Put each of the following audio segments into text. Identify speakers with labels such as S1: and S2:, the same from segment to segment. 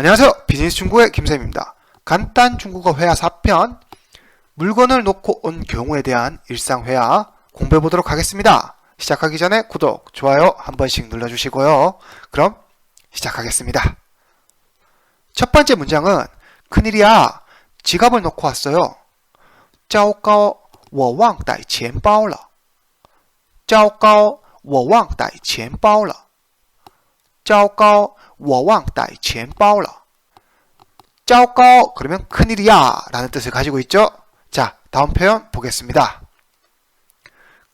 S1: 안녕하세요. 비즈니스 중국의 김쌤입니다. 간단 중국어 회화 4편 물건을 놓고 온 경우에 대한 일상 회화 공부해 보도록 하겠습니다. 시작하기 전에 구독, 좋아요 한 번씩 눌러주시고요. 그럼 시작하겠습니다. 첫 번째 문장은 큰일이야. 지갑을 놓고 왔어요. 糟糕,我忘带钱包了.糟糕,我忘带钱包了. 워왕 따이 젠빠오라. 짜오까오 그러면 큰일이야 라는 뜻을 가지고 있죠. 자, 다음 표현 보겠습니다.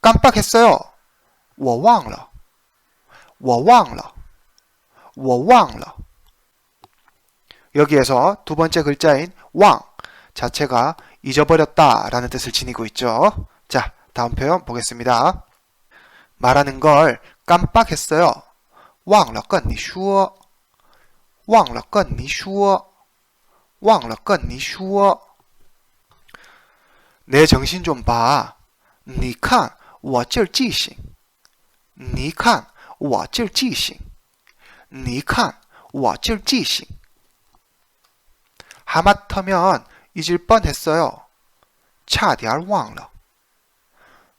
S1: 깜빡했어요. 워왕러. 워왕러. 워왕러. 여기에서 두 번째 글자인 왕 자체가 잊어버렸다 라는 뜻을 지니고 있죠. 자, 다음 표현 보겠습니다. 말하는 걸 깜빡했어요. 왕러 건니 슈어. 忘了跟你说,忘了跟你说. 내 정신 좀 봐. 你看我这记性.你看我这记性.你看我这记性. 하마터면 잊을 뻔했어요. 差点忘了.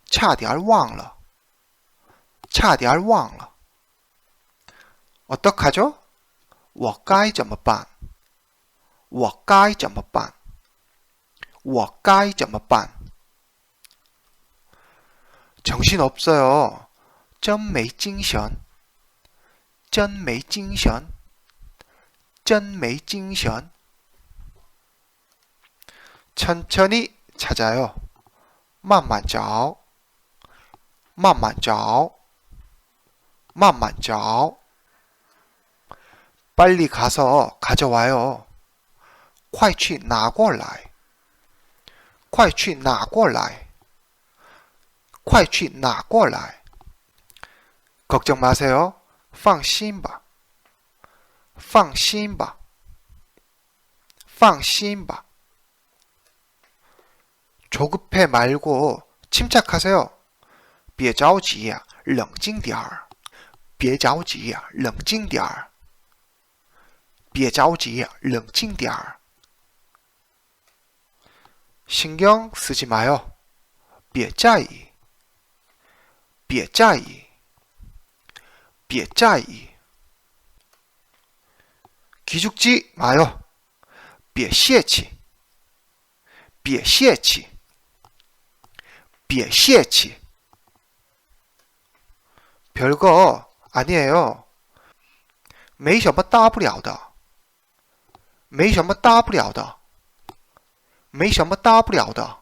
S1: 差点忘了.差点忘了. 어떡하죠? 我该怎么办?我该怎么办?我该怎么办? 정신 없어요. 真没精神.真没精神.真没精神. 천천히 찾아요. 慢慢找.慢慢找.慢慢找. 빨리 가서 가져와요. 快去拿过来.快去拿过来.快去拿过来. 걱정 마세요. 放心吧.放心吧.放心吧. 조급해 말고 침착하세요. 别着急呀，冷静点儿。别着急呀，冷静点儿。 别着急呀，冷静点儿。신경 쓰지 마요. 别在意。别在意。别在意。기죽지 마요. 别泄气。别泄气。别泄气。 별거 아니에요. 没什么大不了的. 没什么大不了的.没什么大不了的.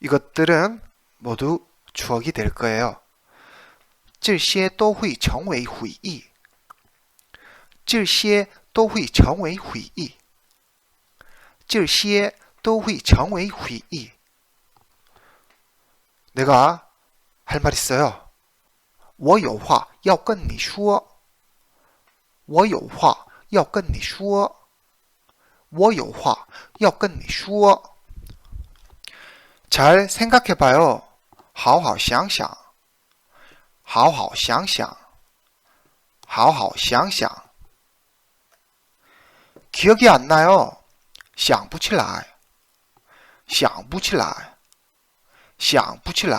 S1: 이것들은 모두 추억이 될 거예요. 这些都会成为回忆.这些都会成为回忆.这些都会成为回忆. 내가 할 말 있어요. 我有话要跟你说.我有话 要跟你说.我有话要跟你说. 잘 생각해 봐요. 好好想想.好好想想.好好想想. 기억이 안 나요. 想不起来.想不起来.想不起来.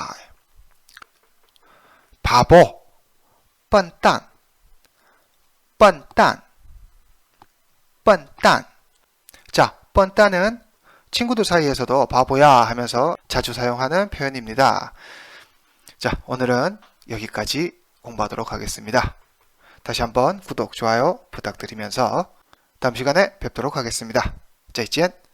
S1: 바보, 笨蛋,笨蛋, 뻔딴. 자, 뻔딴은 친구들 사이에서도 바보야 하면서 자주 사용하는 표현입니다. 자, 오늘은 여기까지 공부하도록 하겠습니다. 다시 한번 구독, 좋아요 부탁드리면서 다음 시간에 뵙도록 하겠습니다. 짜이찐!